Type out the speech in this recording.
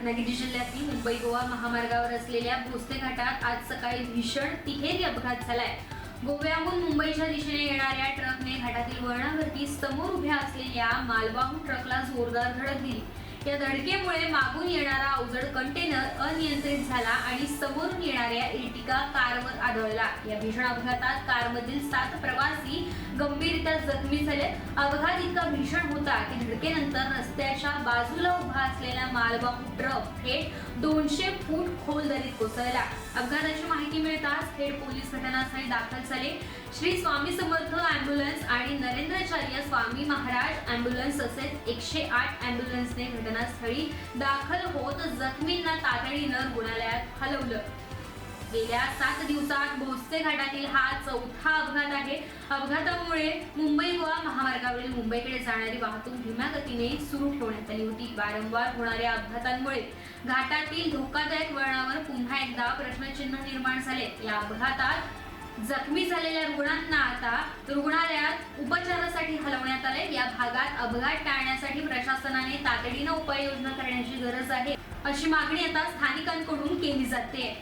रत्नागिरी जिल्ह्यातील मुंबई गोवा महामार्गावर असलेल्या भोसले घाटात आज सकाळी भीषण तिहेरी अपघात झालाय. गोव्याहून मुंबईच्या दिशेने येणाऱ्या ट्रकने घाटातील वळणावरती समोर उभ्या असलेल्या मालवाहू ट्रकला जोरदार धडक दिली. या धडकेमुळे मागून येणारा अवजड कंटेनर अनियंत्रित झाला आणि समोरून येणाऱ्या इर्टिका कारवर आढळला या भीषण अपघातात कारमधील सात प्रवासी गंभीररित्या जखमी झाले. अपघात इतका भीषण होता की धडकेनंतर रस्त्याच्या बाजूला उभा असलेला मालवाहू ट्रक थेट दोनशे फूट खोल दरीत कोसळला. अपघाताची माहिती मिळताच थेट पोलीस घटनास्थळी दाखल झाले. श्री स्वामी समर्थ अँब्युलन्स आणि नरेंद्राचार्य स्वामी महाराज अँब्युलन्स तसेच एकशे आठ अँब्युलन्सने घटनास्थळी दाखल होत जखमींना तातडीनं रुग्णालयात हलवलं. गेल्या सात दिवसात भोसले घाटातील हा चौथा अपघात आहे. अपघातामुळे मुंबई गोवा महामार्गावरील मुंबईकडे जाणारी वाहतूक धीम्या गतीने सुरू ठेवण्यात आली होती. वारंवार होणाऱ्या अपघातांमुळे घाटातील धोकादायक वळणावर पुन्हा एकदा प्रश्नचिन्ह निर्माण झाले. या अपघातात जखमी झालेल्या रुग्णांना आता रुग्णालयात उपचारासाठी हलवण्यात आले या भागात अपघात टाळण्यासाठी प्रशासनाने तातडीनं उपाययोजना करण्याची गरज आहे. अशी मागणी आता स्थानिकांकडून केली जाते.